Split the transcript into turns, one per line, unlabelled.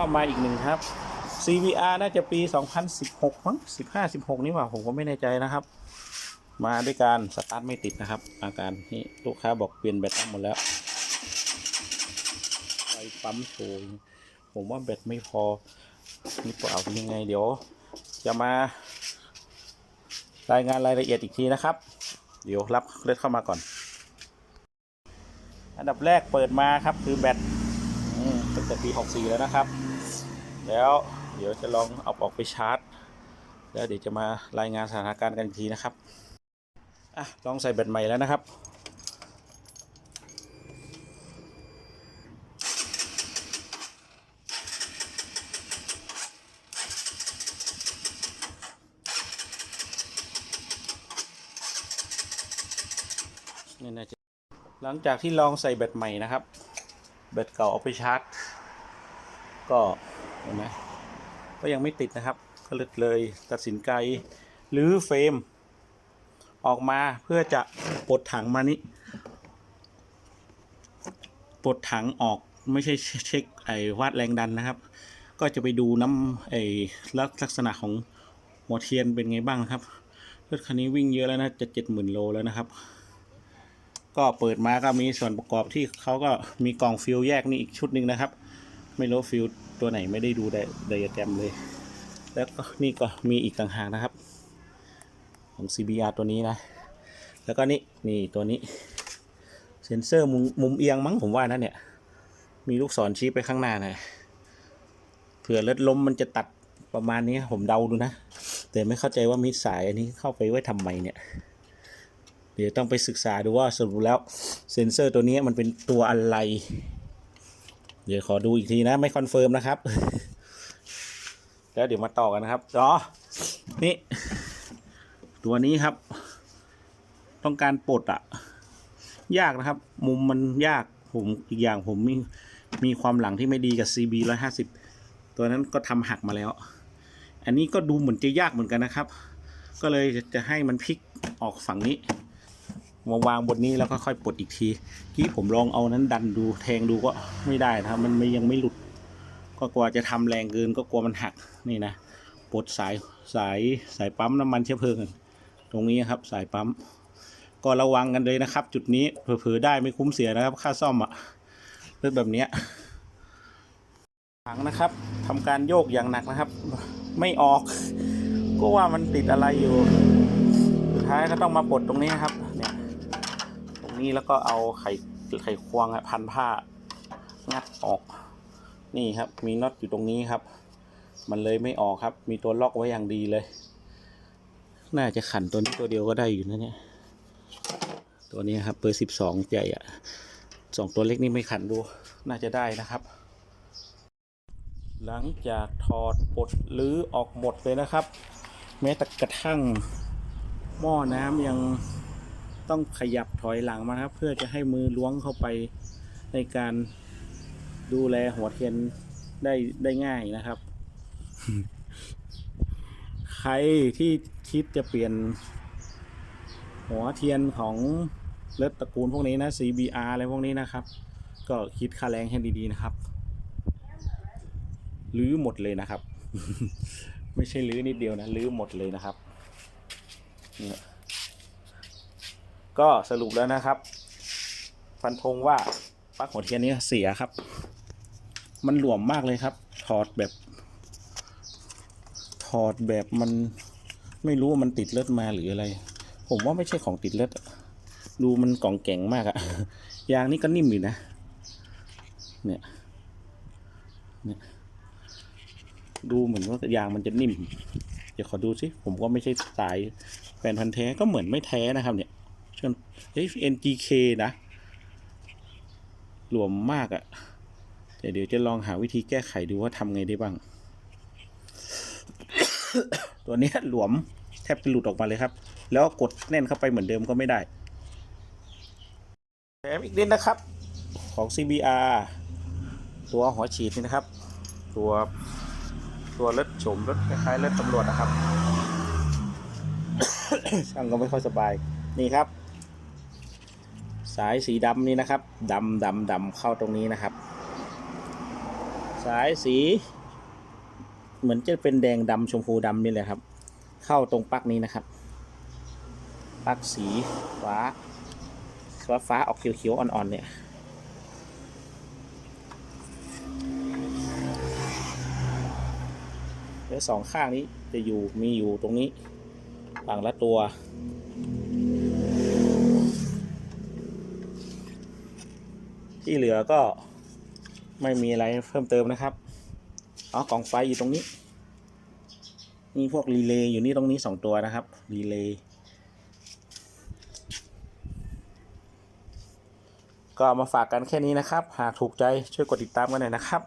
เข้ามาอีกหนึ่งครับ CVR น่าจะปี 2016 มั้ง 15 16 นี่หว่าผมก็ไม่แน่ใจนะครับ มาด้วยการสตาร์ทไม่ติดนะครับ อาการนี่ลูกค้าบอกเปลี่ยนแบตทั้งหมดแล้วไฟปั๊มโชว์ผมว่าแบตไม่พอนี่เปล่ายังไงเดี๋ยว จะมารายงานรายละเอียดอีกทีนะครับ เดี๋ยวรับเลือดเข้ามาก่อน อันดับแรกเปิดมาครับคือแบตตั้งแต่ปี 64 แล้วนะครับ แล้วเดี๋ยวจะลองเอาออกไปชาร์จ แล้วเดี๋ยวจะมารายงานสถานการณ์กันอีกทีนะครับอะลองใส่แบตใหม่แล้วนะครับนี่นะหลังจากที่ลองใส่แบตใหม่นะครับ แบตเก่าเอาไปชาร์จ ก็ เห็นไหมก็ยังไม่ติดนะครับ ก็เลยเลยตัดสินใจรื้อเฟรม ออกมาเพื่อจะปลดถังมานี้ปลดถังออกไม่ใช่เช็คไอ้วัดแรงดันนะครับ ก็จะไปดูน้ำไอ้ลักษณะของหัวเทียนเป็นไงบ้างครับรถคันนี้วิ่งเยอะแล้วนะจะเจ็ดหมื่นโลแล้วนะครับ ก็เปิดมาก็มีส่วนประกอบที่เขาก็มีกล่องฟิลแยกนี่อีกชุดหนึ่งนะครับ ไม่รู้ฟิลตัวไหนไม่ได้ดูไดอะแกรมเลย แล้วก็นี่ก็มีอีกต่างหากนะครับ ของ CBR ตัวนี้นะ แล้วก็นี่นี่ตัวนี้ เซ็นเซอร์มุมมุมเอียงมั้งผมว่านะเนี่ย มีลูกศรชี้ไปข้างหน้านะเผื่อรถล้มมันจะตัดประมาณนี้ผมเดาดูนะ แต่ไม่เข้าใจว่ามีสายอันนี้เข้าไปไว้ทำไมเนี่ย เดี๋ยวต้องไปศึกษาดูว่าสรุปแล้วเซ็นเซอร์ตัวนี้มันเป็นตัวอะไร เดี๋ยวขอดูอีกทีนะ ไม่คอนเฟิร์มนะครับ แล้วเดี๋ยวมาต่อกันนะครับอ๋อนี่ ตัวนี้ครับ ต้องการปลดอะยากนะครับ มุมมันยากผมอีกอย่างผมมีมีความหลังที่ไม่ดีกับ CB 150 ตัวนั้นก็ทำหักมาแล้ว อันนี้ก็ดูเหมือนจะยากเหมือนกันนะครับ ก็เลยจะให้มันพลิกออกฝั่งนี้ มาวางบนนี้แล้วก็ค่อยปลดอีกทีกี้ผมลองเอานั้นดันดูแทงดูก็ไม่ได้นะมันไม่ยังไม่หลุด ก็กลัวจะทำแรงเกินก็กลัวมันหักนี่นะปลดสายสายสายปั๊มน้ำมันเชื้อเพลิง ตรงนี้ครับสายปั๊ม ก็ระวังกันเลยนะครับ จุดนี้เผลอๆได้ไม่คุ้มเสียนะครับ ค่าซ่อมอะเรื่องแบบเนี้ยถังนะครับทำการโยกอย่างหนักนะครับ ไม่ออก ก็ว่ามันติดอะไรอยู่สุดท้ายก็ต้องมาปลดตรงนี้ครับ นี่แล้วก็เอาไข่ไข่ควงพันผ้างัดออก นี่ครับ มีน็อตอยู่ตรงนี้ครับ มันเลยไม่ออกครับ มีตัวล็อกไว้อย่างดีเลย น่าจะขันตัวนี้ตัวเดียวก็ได้อยู่นะเนี่ย ตัวนี้ครับเบอร์สิบสองใหญ่อะสองตัวเล็กนี่ไม่ขันดู น่าจะได้นะครับหลังจากถอดปลดหรือออกหมดเลยนะครับ แม้แต่กระทั่งหม้อน้ำยัง ต้องขยับถอยหลังมาครับ เพื่อจะให้มือล้วงเข้าไปในการดูแลหัวเทียนได้ได้ง่ายนะครับ ใครที่คิดจะเปลี่ยน หัวเทียนของเลือดตระกูลพวกนี้นะ CBR อะไรพวกนี้นะครับ ก็คิดค่าแรงให้ดีๆนะครับลื้อหมดเลยนะครับ ไม่ใช่ลื้อนิดเดียวนะลื้อหมดเลยนะครับเนี่ย ก็สรุปแล้วนะครับ ฟันธงว่าปลั๊กหัวเทียนนี้เสียครับ มันหลวมมากเลยครับ ถอดแบบ ถอดแบบมันไม่รู้ว่ามันติดเลือดมาหรืออะไร ผมว่าไม่ใช่ของติดเลือดดูมันกล่องแก่งมากอะยางนี่ก็นิ่มอยู่นะ เนี่ยเนี่ยดูเหมือนว่ายางมันจะนิ่ม เดี๋ยวขอดูสิ ผมก็ไม่ใช่สายแฟนพันธ์แท้ก็เหมือนไม่แท้นะครับเนี่ย เช่นเฮ้ย NGK นะ หลวมมากอะแต่เดี๋ยวจะลองหาวิธีแก้ไขดูว่าทำไงได้บ้าง ตัวเนี้ยหลวมแทบจะหลุดออกมาเลยครับ แล้วกดแน่นเข้าไปเหมือนเดิมก็ไม่ได้แถมอีกนิดนะครับ ของ CBR ตัวหัวฉีดนี่นะครับ ตัวตัวรถโฉมรถคล้ายๆรถตำรวจนะครับช่างก็ไม่ค่อยสบาย นี่ครับ สายสีดำนี่นะครับดำดำดำเข้าตรงนี้นะครับ สายสี เหมือนจะเป็นแดงดำชมพูดำนี่แหละครับ เข้าตรงปลั๊กนี้นะครับปลั๊กสีฟ้าฟ้าฟ้าออกเขียวๆอ่อนๆเนี่ยแล้วสองข้างนี้จะอยู่มีอยู่ตรงนี้ฝั่งละตัว ที่เหลือก็ไม่มีอะไรเพิ่มเติมนะครับอ๋อกล่องไฟอยู่ตรงนี้ มีพวกรีเลย์อยู่นี่ตรงนี้สองตัวนะครับรีเลย์ก็มาฝากกันแค่นี้นะครับ หากถูกใจช่วยกดติดตามกันหน่อยนะครับ